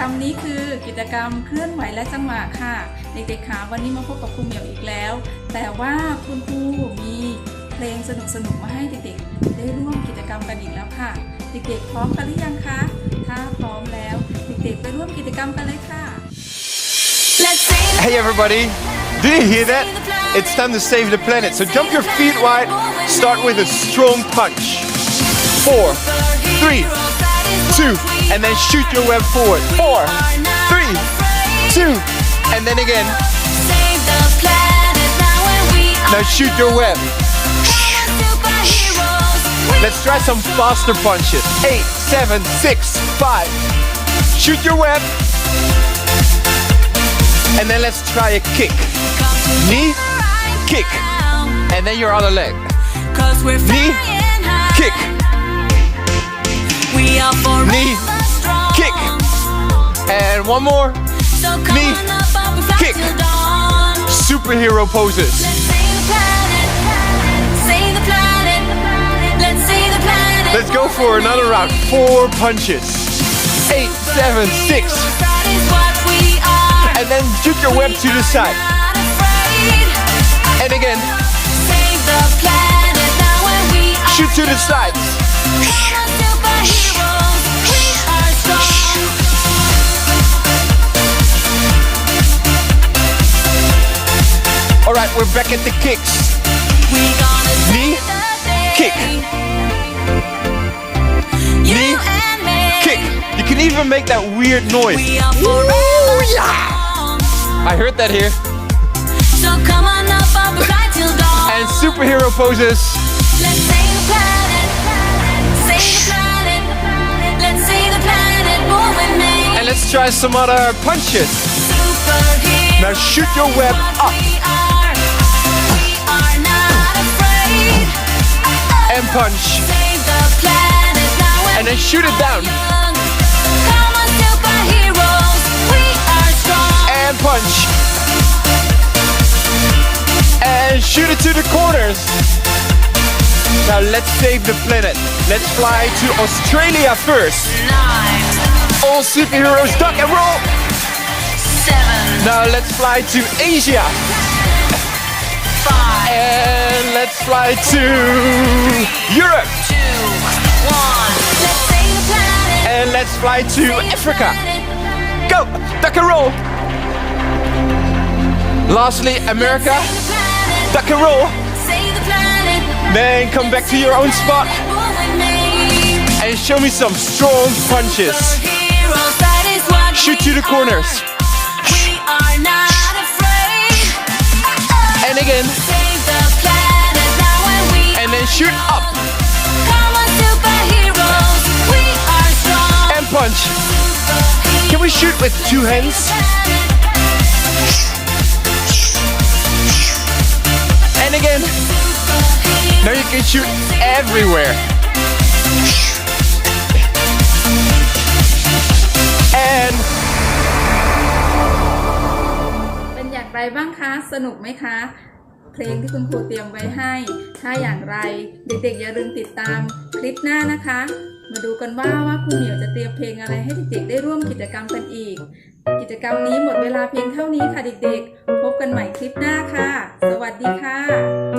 รรมนี้คือกิจกรรมเคลื่อนไหวและจังหวะค่ะ เด็กๆคะวันนี้มาพบกับครูเหมียวอีกแล้ว แต่ว่าคุณครูมีเพลงสนุกๆมาให้เด็กๆ ได้ร่วมกิจกรรมกันอีกแล้วค่ะ เด็กๆ พร้อมกันหรือยังคะ ถ้าพร้อมแล้วเด็กๆ ไปร่วมกิจกรรมกันเลยค่ะ Let's save the Hey everybody, do you hear that? It's time to save the planet. So jump your feet wide, start with a strong punch. Four, three, two, and then shoot your web forward. Four, three, two, and then again. Save the planet now and we are Now shoot your web. Let's try some faster punches. Eight, seven, six, five. Shoot your web. And then let's try a kick. Knee, kick, and then your other leg. Knee. Kick, We are forever Knee, kick. and one more. Knee, on up, up and fly kick. Superhero poses. Let's save the planet. Save the planet. Let's save the planet. Let's go for another round. Four punches. Eight, seven, six, That is what we are. and then shoot your web to the side. And again, Save the planet now and we are shoot to the sides. We're back at the kicks. We gonna Knee, the kick. You Knee, and me. Kick. You can even make that weird noise. We are forever yeah. I heard that here. So come on up, up and fly till dawn. And superhero poses. Let's save the planet. Save the planet. Let's save the planet. Move with me. And let's try some other punches. Now shoot your web up punch. Save the planet now And then shoot it down young. Come on, superheroes. We are strong. and punch. And shoot it to the corners. Now let's save the planet. Let's fly to Australia first. All superheroes duck and roll. Now let's fly to Asia. And let's fly to Europe. two, one. Let's save the planet. And let's fly to Africa. Go! Duck and roll. Lastly, America. Duck and roll. Save the planet. Then come back to your own spot Move with me. and show me some strong punches. Superheroes, that is what Shoot to the corners. are. We are not afraid. And again. Shoot with two hands? And again. Now you can shoot everywhere. And เป็นอย่างไรบ้างคะ สนุกไหมคะ เพลงที่คุณครูเตรียมไว้ให้ ถ้าอย่างไรเด็กๆอย่าลืมติดตามคลิปหน้านะคะ มาดูกันว่าว่าคุณเหมียวจะเตรียมเพลงอะไรให้เด็กๆได้ร่วมกิจกรรมกันอีก กิจกรรมนี้หมดเวลาเพียงเท่านี้ค่ะเด็กๆ พบกันใหม่คลิปหน้าค่ะ สวัสดีค่ะ